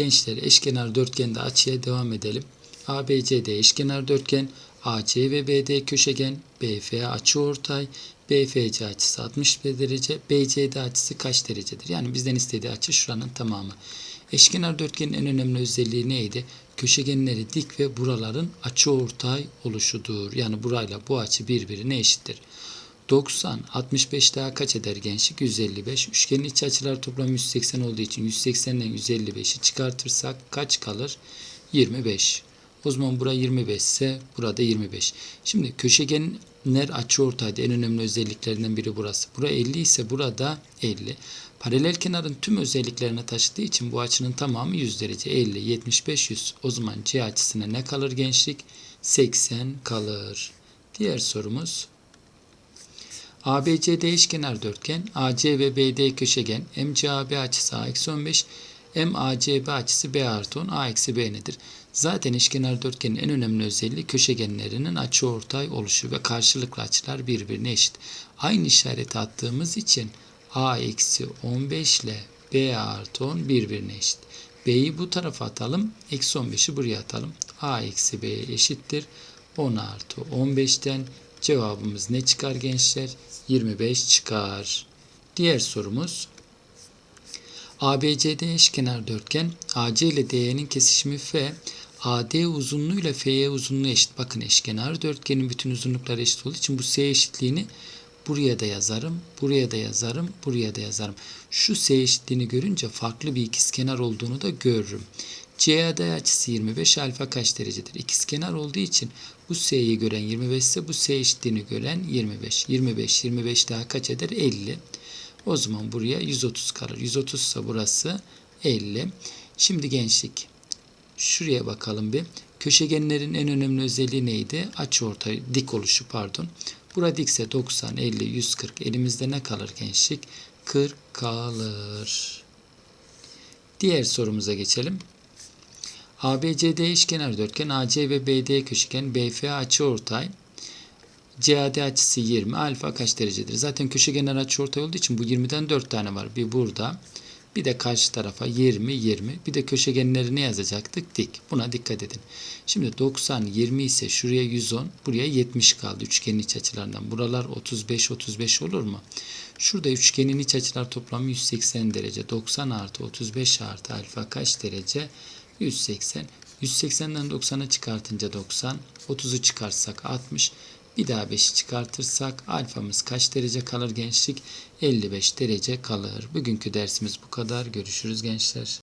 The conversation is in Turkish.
Gençler eşkenar dörtgende açıya devam edelim. ABCD eşkenar dörtgen, AC ve BD köşegen, BF açıortay, BFC açısı 61 derece, BCD açısı kaç derecedir? Yani bizden istediği açı şuranın tamamı. Eşkenar dörtgenin en önemli özelliği neydi? Köşegenleri dik ve buraların açıortay oluşudur. Yani burayla bu açı birbirine eşittir. 90, 65 daha kaç eder gençlik? 155. Üçgenin iç açılar toplamı 180 olduğu için 180'den 155'i çıkartırsak kaç kalır? 25. O zaman bura 25 ise burada 25. Şimdi köşegenler açıortayda en önemli özelliklerinden biri burası. Bura 50 ise burada 50. Paralel kenarın tüm özelliklerini taşıdığı için bu açının tamamı 100 derece. 50, 75, 100. O zaman C açısına ne kalır gençlik? 80 kalır. Diğer sorumuz ABCD eşkenar dörtgen, AC ve BD köşegen, MCAB açısı A-15, MACB açısı B artı 10, A eksi B nedir? Zaten eşkenar dörtgenin en önemli özelliği köşegenlerinin açıortay oluşu ve karşılıklı açılar birbirine eşit. Aynı işareti attığımız için A eksi 15 ile B artı 10 birbirine eşit. B'yi bu tarafa atalım, eksi 15'i buraya atalım. A eksi B eşittir. 10 artı 15'ten cevabımız ne çıkar gençler? 25 çıkar. Diğer sorumuz ABCD eşkenar dörtgen AC ile DE'nin kesişimi F AD uzunluğu ile FE uzunluğu eşit. Bakın eşkenar dörtgenin bütün uzunlukları eşit olduğu için bu S eşitliğini buraya da yazarım, buraya da yazarım, buraya da yazarım. Şu S eşitliğini görünce farklı bir ikizkenar olduğunu da görürüm. CAD açısı 25 alfa kaç derecedir? İkizkenar olduğu için bu S'yi gören 25 ise bu S eşitliğini gören 25. 25, 25 daha kaç eder? 50. O zaman buraya 130 kalır. 130 ise burası 50. Şimdi gençlik. Şuraya bakalım bir. Köşegenlerin en önemli özelliği neydi? Açıortay dik oluşu pardon. Bura dikse 90, 50, 140. Elimizde ne kalır gençlik? 40 kalır. Diğer sorumuza geçelim. ABCD eşkenar dörtgen AC ve BD köşegen BF açıortay CAD açısı 20 alfa kaç derecedir? Zaten köşegenler açıortay olduğu için bu 20'den 4 tane var. Bir burada bir de karşı tarafa 20 20 bir de köşegenleri ne yazacaktık? Dik. Buna dikkat edin. Şimdi 90 20 ise şuraya 110 buraya 70 kaldı üçgenin iç açılarından. Buralar 35 35 olur mu? Şurada üçgenin iç açılar toplamı 180 derece. 90 artı 35 artı alfa kaç derece? 180. 180'den 90'ı çıkartınca 90. 30'u çıkarsak 60. Bir daha 5'i çıkartırsak alfamız kaç derece kalır gençlik? 55 derece kalır. Bugünkü dersimiz bu kadar. Görüşürüz gençler.